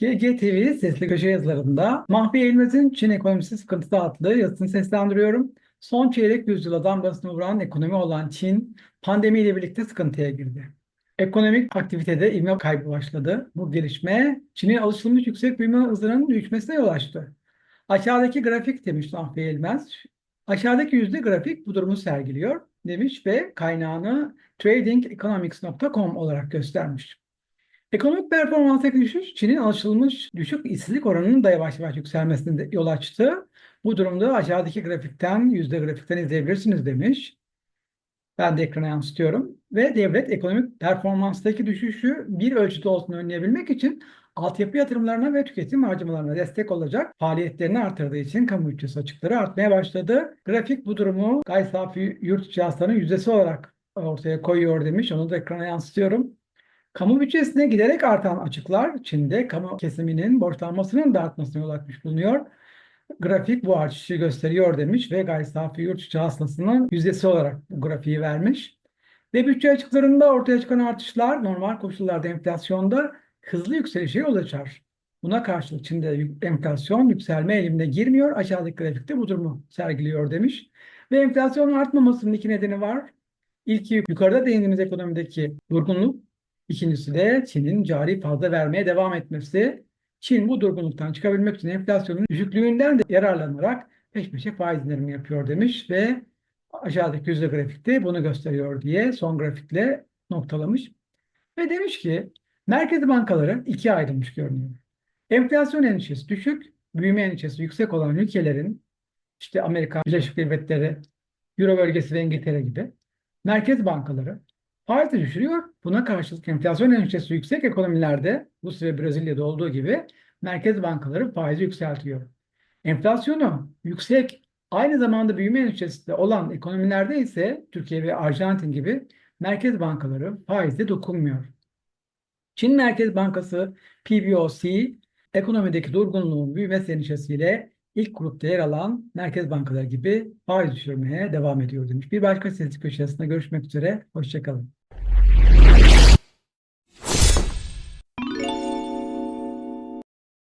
GGTV sesli köşe yazılarında Mahfi Eğilmez'in Çin Ekonomisi Sıkıntısı adlı yazısını seslendiriyorum. Son çeyrek yüzyıla damgasını vuran ekonomi olan Çin, pandemiyle birlikte sıkıntıya girdi. Ekonomik aktivitede ivme kaybı başladı. Bu gelişme Çin'in alışılmış yüksek büyüme hızının düşmesine yol açtı. Aşağıdaki grafik demiş Mahfi Eğilmez. Aşağıdaki yüzde grafik bu durumu sergiliyor demiş ve kaynağını tradingeconomics.com olarak göstermiş. Ekonomik performanstaki düşüş Çin'in alışılmış düşük işsizlik oranının da yavaş yavaş yükselmesine yol açtı. Bu durumda aşağıdaki grafikten, yüzde grafikten izleyebilirsiniz demiş. Ben de ekrana yansıtıyorum. Ve devlet ekonomik performanstaki düşüşü bir ölçüde olsun önleyebilmek için altyapı yatırımlarına ve tüketim harcamalarına destek olacak faaliyetlerini artırdığı için kamu bütçesi açıkları artmaya başladı. Grafik bu durumu gayri safi yurt içi hasılanın yüzdesi olarak ortaya koyuyor demiş. Onu da ekrana yansıtıyorum. Kamu bütçesine giderek artan açıklar Çin'de kamu kesiminin borçlanmasının da artmasına yol açmış bulunuyor. Grafik bu artışı gösteriyor demiş ve gayri safi yurt içi hasılasının yüzdesi olarak bu grafiği vermiş. Ve bütçe açıklarında ortaya çıkan artışlar normal koşullarda enflasyonda hızlı yükselişe yol açar. Buna karşılık Çin'de enflasyon yükselme eğilimine girmiyor. Aşağıdaki grafikte bu durumu sergiliyor demiş. Ve enflasyonun artmamasının iki nedeni var. İlki yukarıda değindiğimiz ekonomideki durgunluk. İkincisi de Çin'in cari fazla vermeye devam etmesi. Çin bu durgunluktan çıkabilmek için enflasyonun düşüklüğünden de yararlanarak peş peşe faiz indirimi yapıyor demiş ve aşağıdaki yüzde grafikte bunu gösteriyor diye son grafikle noktalamış. Ve demiş ki merkezi bankaların ikiye ayrılmış görünüyor. Enflasyon endişesi düşük, büyüme endişesi yüksek olan ülkelerin işte Amerika Birleşik Devletleri, Euro bölgesi ve İngiltere gibi merkez bankaları faizi düşürüyor. Buna karşılık enflasyon endişesi yüksek ekonomilerde Rusya ve Brezilya'da olduğu gibi merkez bankaları faizi yükseltiyor. Enflasyonu yüksek aynı zamanda büyüme endişesi olan ekonomilerde ise Türkiye ve Arjantin gibi merkez bankaları faizde dokunmuyor. Çin Merkez Bankası PBOC ekonomideki durgunluğun büyümesi endişesiyle ilk grupta yer alan merkez bankaları gibi faiz düşürmeye devam ediyor demiş. Bir başka sesli köşesinde görüşmek üzere. Hoşçakalın.